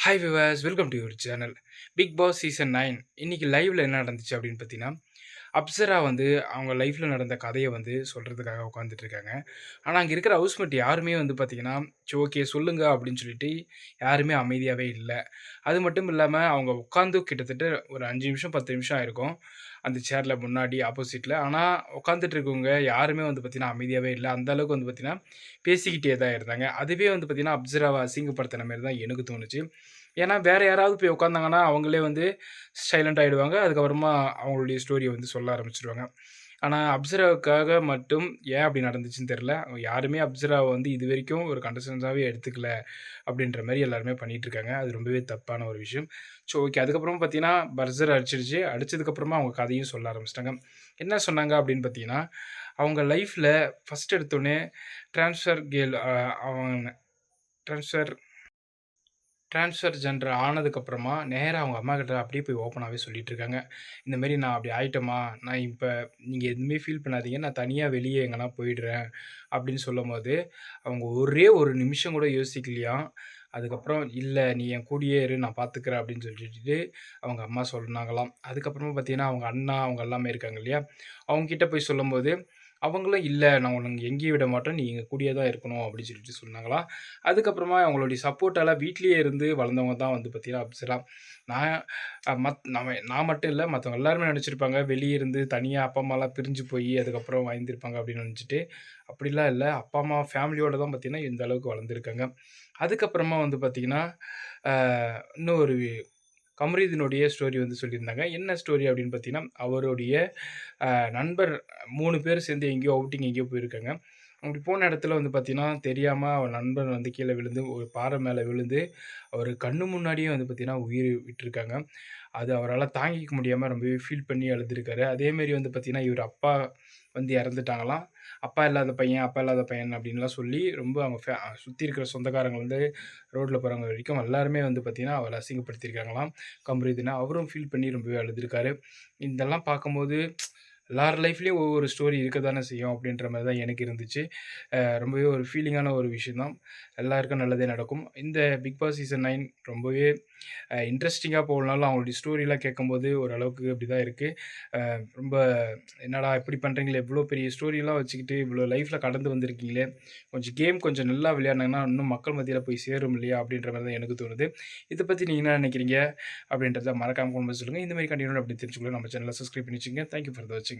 Hi Vilas welcome to your channel Bigg Boss season nine இன்னைக்கு லைவில் என்ன நடந்துச்சு அப்படின்னு பார்த்தீங்கன்னா அப்சரா வந்து அவங்க லைஃப்பில் நடந்த கதையை வந்து சொல்கிறதுக்காக உட்காந்துட்டு இருக்காங்க ஆனால் அங்கே இருக்கிற ஹவுஸ்மேட் யாருமே வந்து பார்த்தீங்கன்னா சரி ஓகே சொல்லுங்க அப்படின்னு சொல்லிட்டு யாருமே அமைதியாகவே இல்லை. அது மட்டும் இல்லாமல் அவங்க உட்காந்து கிட்டத்தட்ட ஒரு அஞ்சு நிமிஷம் பத்து நிமிஷம் ஆயிருக்கும் அந்த சேரில் முன்னாடி ஆப்போசிட்டில் ஆனால் உட்காந்துட்டு இருக்கவங்க யாருமே வந்து பார்த்திங்கன்னா அமைதியாகவே இல்லை. அந்த அளவுக்கு வந்து பார்த்திங்கன்னா பேசிக்கிட்டே தான் இருந்தாங்க. அதுவே வந்து பார்த்திங்கன்னா அப்சராவை அசிங்கப்படுத்தின மாதிரி தான் எனக்கு தோணுச்சு. ஏன்னா வேறு யாராவது போய் உட்காந்தாங்கன்னா அவங்களே வந்து சைலண்ட் ஆகிடுவாங்க அதுக்கப்புறமா அவங்களுடைய ஸ்டோரியை வந்து சொல்ல ஆரம்பிச்சிடுவாங்க ஆனால் அப்சராவுக்காக மட்டும் ஏன் அப்படி நடந்துச்சுன்னு தெரில யாருமே அப்சராவை வந்து இது வரைக்கும் ஒரு கண்டஸ்டன்ஸாகவே எடுத்துக்கல அப்படின்ற மாதிரி எல்லாருமே பண்ணிகிட்டு இருக்காங்க. அது ரொம்பவே தப்பான ஒரு விஷயம். ஸோ ஓகே அதுக்கப்புறம் பார்த்தீங்கன்னா பர்சர் அடிச்சிருச்சு அடிச்சதுக்கப்புறமா அவங்க கதையும் சொல்ல ஆரம்பிச்சிட்டாங்க. என்ன சொன்னாங்க அப்படின்னு பார்த்தீங்கன்னா அவங்க லைஃப்பில் ஃபஸ்ட் எடுத்தோடனே ட்ரான்ஸ்ஃபர் கேல் அவங்க ட்ரான்ஸ்ஃபர் ட்ரான்ஸ்ஃபர் ஜென்டர் ஆனதுக்கப்புறமா நேராக அவங்க அம்மாக்கிட்ட அப்படியே போய் ஓப்பனாகவே சொல்லிட்டு இருக்காங்க. இந்தமாரி நான் அப்படி ஆயிட்டோமா நான் இப்போ நீங்கள் எதுவுமே ஃபீல் பண்ணாதீங்க. நான் தனியாக வெளியே எங்கன்னா போயிடுறேன் அப்படின்னு சொல்லும்போது, அவங்க ஒரே ஒரு நிமிஷம் கூட யோசிக்கலையாம். அதுக்கப்புறம் இல்லை நீ என் கூடயே இரு நான் பார்த்துக்கிறேன் அப்படின்னு சொல்லிட்டு அவங்க அம்மா சொன்னாங்களாம். அதுக்கப்புறமா பார்த்தீங்கன்னா, அவங்க அண்ணா அவங்க எல்லாமே இருக்காங்க இல்லையா? அவங்க கிட்ட போய் சொல்லும்போது அவங்களும் இல்லை நான் உனக்கு எங்கேயும் விட மாட்டோம் நீ எங்கள் கூடயே தான் இருக்கணும். அப்படின்னு சொல்லிட்டு சொன்னாங்களாம் அதுக்கப்புறமா அவங்களுடைய சப்போர்ட்டால் வீட்லேயே இருந்து வளர்ந்தவங்க தான் வந்து பார்த்தீங்கன்னா அப்சரா நான் மத் நம்ம நான் மட்டும் இல்லை மற்றவங்க எல்லாருமே நினச்சிருப்பாங்க. வெளியே இருந்து தனியாக அப்பா அம்மாலாம் பிரிஞ்சு போய் அதுக்கப்புறம் வாழ்ந்திருப்பாங்க அப்படின்னு நினச்சிட்டு. அப்படிலாம் இல்லை. அப்பா அம்மா ஃபேமிலியோடு தான் பார்த்திங்கன்னா இந்த அளவுக்கு வளர்ந்துருக்காங்க. அதுக்கப்புறமா வந்து பார்த்திங்கன்னா இன்னொரு கமரீதினுடைய ஸ்டோரி வந்து சொல்லியிருந்தாங்க. என்ன ஸ்டோரி அப்படின்னு பார்த்தீங்கன்னா அவருடைய நண்பர் மூணு பேர் சேர்ந்து எங்கேயோ அவுட்டிங் எங்கேயோ போயிருக்காங்க. அப்படி போன இடத்துல வந்து பார்த்தீங்கன்னா தெரியாமல் அவர் நண்பன் வந்து கீழே விழுந்து ஒரு பாறை மேலே விழுந்து அவர் கண்ணு முன்னாடியே வந்து பார்த்திங்கன்னா உயிர் விட்டுருக்காங்க. அது அவரால் தாங்கிக்க முடியாமல் ரொம்பவே ஃபீல் பண்ணி அழுதுருக்காரு அதேமாரி வந்து பார்த்திங்கன்னா இவர் அப்பா வந்து இறந்துட்டாங்களாம். அப்பா இல்லாத பையன் அப்பா இல்லாத பையன் அப்படின்லாம் சொல்லி ரொம்ப அவங்க ஃபே சுற்றி இருக்கிற சொந்தக்காரங்க வந்து ரோட்டில் போகிறவங்க வரைக்கும் எல்லாருமே வந்து பார்த்திங்கன்னா அவரை அசிங்கப்படுத்தியிருக்காங்களாம். கம்ரிதுனா அவரும் ஃபீல் பண்ணி ரொம்பவே அழுதுருக்காரு இதெல்லாம் பார்க்கும்போது எல்லார் லைஃப்லேயும் ஒவ்வொரு ஸ்டோரி இருக்க தானே செய்யும் அப்படின்ற மாதிரி தான் எனக்கு இருந்துச்சு. ரொம்பவே ஒரு ஃபீலிங்கான ஒரு விஷயந்தான். எல்லாருக்கும் நல்லதே நடக்கும். இந்த பிக் பாஸ் சீசன் நைன் ரொம்பவே இன்ட்ரெஸ்டிங்காக போகலனாலும் அவங்களுடைய ஸ்டோரிலாம் கேட்கும்போது ஓரளவுக்கு அப்படி தான் இருக்குது ரொம்ப என்னடா இப்படி பண்ணுறீங்களே இவ்வளோ பெரிய ஸ்டோரிலாம் வச்சுக்கிட்டு இவ்வளோ லைஃப்பில் கடந்து வந்திருக்கீங்களே? கொஞ்சம் கேம் கொஞ்சம் நல்லா விளையாடினாங்கன்னா இன்னும் மக்கள் மத்தியில் போய் சேரும் இல்லையா? அப்படின்ற மாதிரி தான் எனக்கு தோணுது. இதை பற்றி நீங்கள் என்ன நினைக்கிறீங்க? அப்படின்றத மறக்காமல் கொண்டு சொல்லுங்கள் இந்த மாதிரி கண்டினியூ அப்படி தெரிஞ்சுக்கலாம் நம்ம சேனலில் சப்ஸ்கிரைப் பண்ணி வச்சுங்க தேங்க்யூ ஃபார் த வாட்சிங்